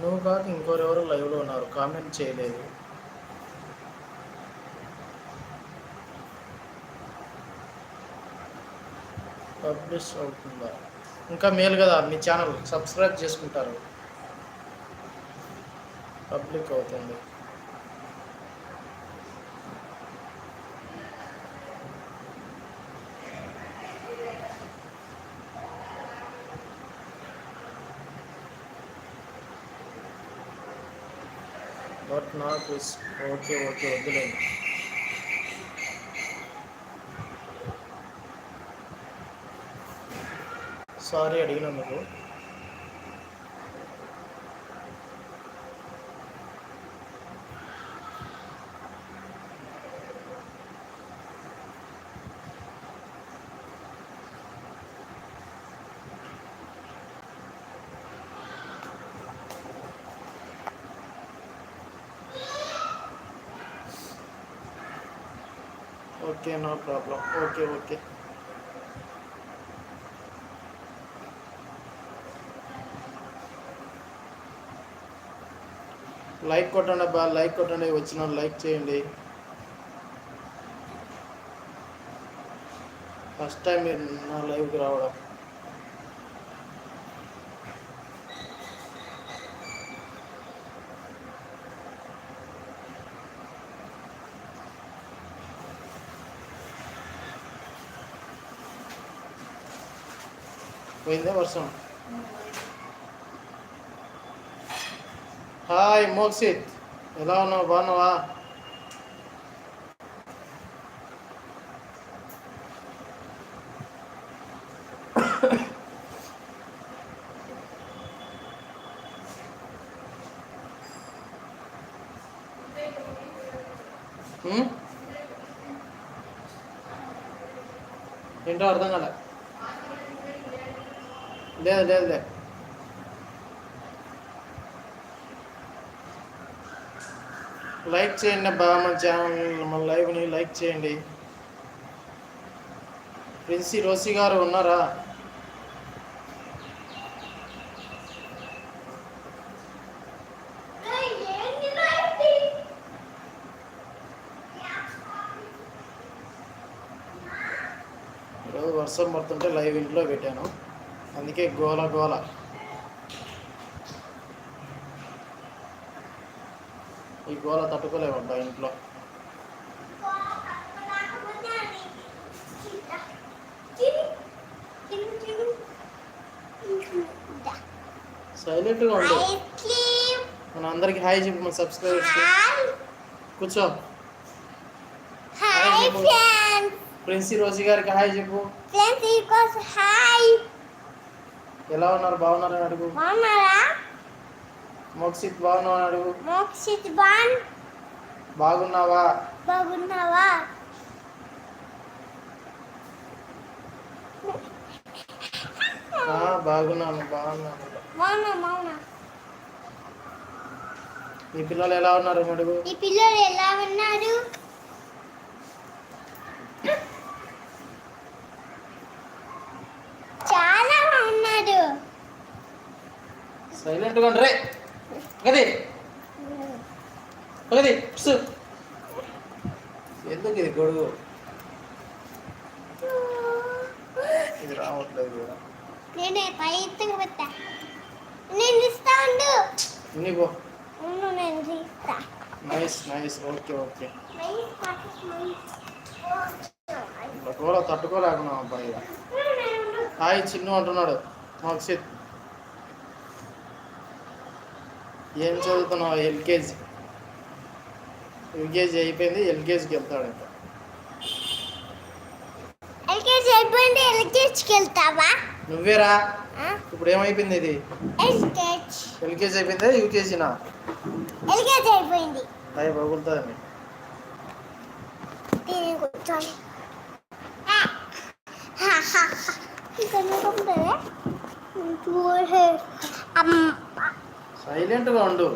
నువ్వు కాక ఇంకోరెవరు లైవ్లో ఉన్నారు. కామెంట్ చేయలేదు. పబ్లిష్ అవుతుందా? ఇంకా మేలు కదా మీ ఛానల్ సబ్స్క్రైబ్ చేసుకుంటారు. పబ్లిక్ అవుతుంది. బట్ నాకు ఓకే ఓకే వద్దులేదు సారీ అడిగినందుకు okay no problem okay okay like కొట్టండి అబ్బా లైక్ కొట్టండి. వచ్చిన లైక్ చేయండి. ఫస్ట్ టైం మీరు నా లైవ్కి రావడం. పోయిందే వర్షం హాయ్ మోక్షిత్ ఎలా ఉన్నావు బాగున్నావా హ్మ్? ఏంటో అర్థం కాలే లేదు లేదు లేదు లైక్ చేయండి అబ్బా మన ఛానల్ మన లైవ్ని లైక్ చేయండి. ప్రిన్సి రోసి గారు ఉన్నారా? ఈరోజు వర్షం పడుతుంటే లైవ్ ఇంట్లో పెట్టాను. అందుకే గోల గోల. ఈ గోల తట్టుకోలేమబ్బా ఇంట్లో. సైలెంట్గా ఉండు. మన అందరికి హాయ్ చెప్పు మన సబ్స్క్రైబర్స్ కూర్చో. హాయ్ ఫ్రెండ్స్ ప్రిన్సీ రోజీ గారికి హాయ్ చెప్పు. హాయ్. ఎలా ఉన్నారు? బాగున్నారు అని అడుగు. బాగున్నారా? మోక్షిత్ బాగున్నావు అని అడుగు. మోక్షిత్ బాన్ బాగున్నావా? బాగున్నావా? ఆ, బాగున్నాను బాగున్నాను. మౌనా మౌనా మీ పిల్లలు ఎలా ఉన్నారు? అడుగు. ఈ పిల్లలు ఎలా ఉన్నారు చాలా బాగున్నారు సైలెంట్గా ఉండరే ఒకది ఒకది సు. ఎందుకు ఇది గొడుగు ఇది రావట్లేదు కూడా నేనే పై ఎత్తుకు పెట్టా నేను ఇస్తా ఉండు ఇన్ని పో ఉండు నేను ఇస్తా నైస్ నైస్ ఓకే ఓకే కూడా తట్టుకోలేకున్నాం అబ్బాయి హాయ్ చిన్ను అంటున్నాడు మోక్షిత్ ఏం చదువుతున్నావు? ఎల్కేజీ. యూకేజీ అయిపోయింది ఎల్కేజీకి వెళ్తాడు ఇంకా. ఎల్కేజీ అయిపోయింది ఎల్కేజీకి వెళ్తావా? నువ్వేరా? ఇప్పుడు ఏమైపోయింది ఇది? ఎల్కేజీ. ఎల్కేజీ అయిపోయిందా యూకేజీనా? ఎల్కేజీ అయిపోయింది. అయ్యి పగులుతుందండి అమ్మ. సైలెంట్గా ఉండు